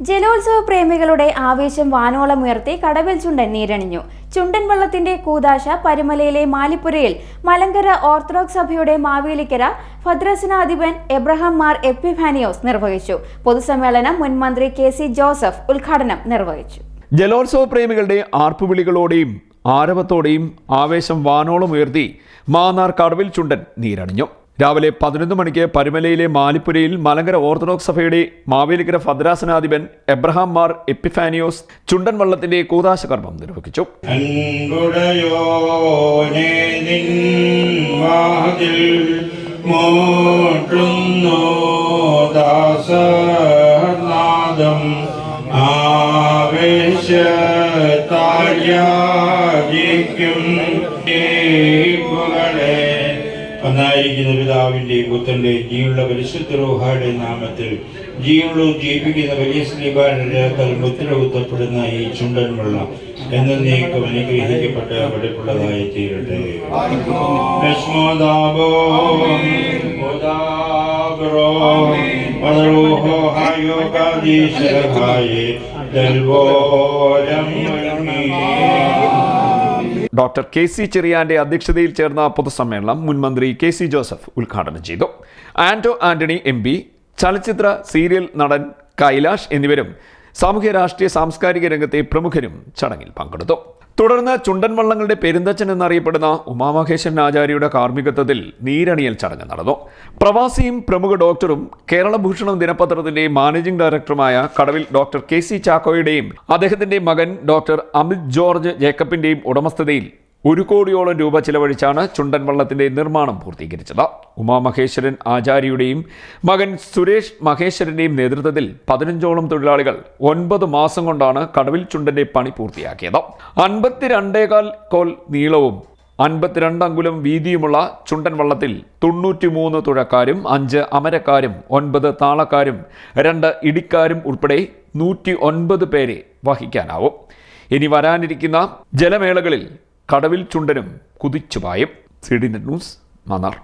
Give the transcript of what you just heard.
ജലോത്സവ പ്രേമികളുടെ ആവേശം വാനോളം ഉയർത്തി കടവിൽ ചുണ്ടൻ നീരണിഞ്ഞു. ചുണ്ടൻ വള്ളത്തിന്റെ കൂതാശ പരുമലയിലെ മാലിപ്പുരയിൽ മലങ്കര ഓർത്തഡോക്സ് സഭയുടെ മാവേലിക്കര ഭദ്രസനാധിപൻ എബ്രഹാം മാർ എപ്പിഫാനിയോസ് നിർവഹിച്ചു. പൊതുസമ്മേളനം മുൻ മന്ത്രി കെ സി ജോസഫ് ഉദ്ഘാടനം നിർവഹിച്ചു. ജലോത്സവ പ്രേമികളുടെ ആർപ്പുവിളികളോടെയും ആരവത്തോടെയും ആവേശം വാനോളം ഉയർത്തി മാന്നാർ കടവിൽ ചുണ്ടൻ നീരണിഞ്ഞു. രാവിലെ പതിനൊന്ന് മണിക്ക് പരുമലയിലെ മാലിപ്പുരയിൽ മലങ്കര ഓർത്തഡോക്സ് സഭയുടെ മാവേലിക്കര ഭദ്രാസനാധിപൻ എബ്രഹാം മാർ എപ്പിഫാനിയോസ് ചുണ്ടൻ വള്ളത്തിന്റെ കൂതാശ കർമ്മം നിർവഹിച്ചു ആവേശ ഒന്നായിരിക്കുന്ന പിതാവിന്റെ പുത്രന്റെ ജീവനുള്ള പരിശുദ്ധ റോഹായുടെ നാമത്തിൽ ജീവനുള്ള ജീവിക്കുന്ന വലിയ സ്ലീബാനേക്കാൾ മുദ്ര ഈ ചുണ്ടൻ വെള്ളം എന്നേക്കും അനുഗ്രഹിക്കപ്പെട്ട വെടിപ്പുള്ളതായി തീരട്ടെ. ഭസ്മോദാബോ ഡോക്ടർ കെ സി ചെറിയാന്റെ അധ്യക്ഷതയിൽ ചേർന്ന പൊതുസമ്മേളനം മുൻമന്ത്രി കെ സി ജോസഫ് ഉദ്ഘാടനം ചെയ്തു. ആന്റോ ആന്റണി എം പി ചലച്ചിത്ര സീരിയൽ നടൻ കൈലാഷ് എന്നിവരും സാമൂഹ്യ രാഷ്ട്രീയ സാംസ്കാരിക രംഗത്തെ പ്രമുഖരും ചടങ്ങിൽ പങ്കെടുത്തു. തുടർന്ന് ചുണ്ടൻ വള്ളങ്ങളുടെ പെരുന്തച്ചൻ എന്നറിയപ്പെടുന്ന ഉമാമഹേശൻ ആചാര്യയുടെ കാർമ്മികത്വത്തിൽ നീരണിയൽ ചടങ്ങ് നടന്നു. പ്രവാസിയും പ്രമുഖ ഡോക്ടറും കേരള ഭൂഷണം ദിനപത്രത്തിന്റെ മാനേജിംഗ് ഡയറക്ടറുമായ കടവിൽ ഡോക്ടർ കെ സി ചാക്കോയുടെയും അദ്ദേഹത്തിന്റെ മകൻ ഡോക്ടർ അമിത് ജോർജ് ജേക്കബിന്റെയും ഉടമസ്ഥതയിൽ ഒരു കോടിയോളം രൂപ ചിലവഴിച്ചാണ് ചുണ്ടൻ വള്ളത്തിന്റെ നിർമ്മാണം പൂർത്തീകരിച്ചത്. ഉമാമഹേശ്വരൻ ആചാര്യയുടെയും മകൻ സുരേഷ് മഹേശ്വരന്റെയും നേതൃത്വത്തിൽ പതിനഞ്ചോളം തൊഴിലാളികൾ ഒൻപത് മാസം കൊണ്ടാണ് കടവിൽ ചുണ്ടന്റെ പണി പൂർത്തിയാക്കിയത്. അൻപത്തിരണ്ടേകാൽ കോൽ നീളവും അൻപത്തിരണ്ട് അങ്കുലം വീതിയുമുള്ള ചുണ്ടൻ വള്ളത്തിൽ തൊണ്ണൂറ്റിമൂന്ന് തുഴക്കാരും അഞ്ച് അമരക്കാരും ഒൻപത് താളക്കാരും രണ്ട് ഇടിക്കാരും ഉൾപ്പെടെ നൂറ്റി ഒൻപത് പേരെ വഹിക്കാനാവും. ഇനി വരാനിരിക്കുന്ന ജലമേളകളിൽ കടവിൽ ചുണ്ടനും കുതിച്ചുപായും. Net news Mannar.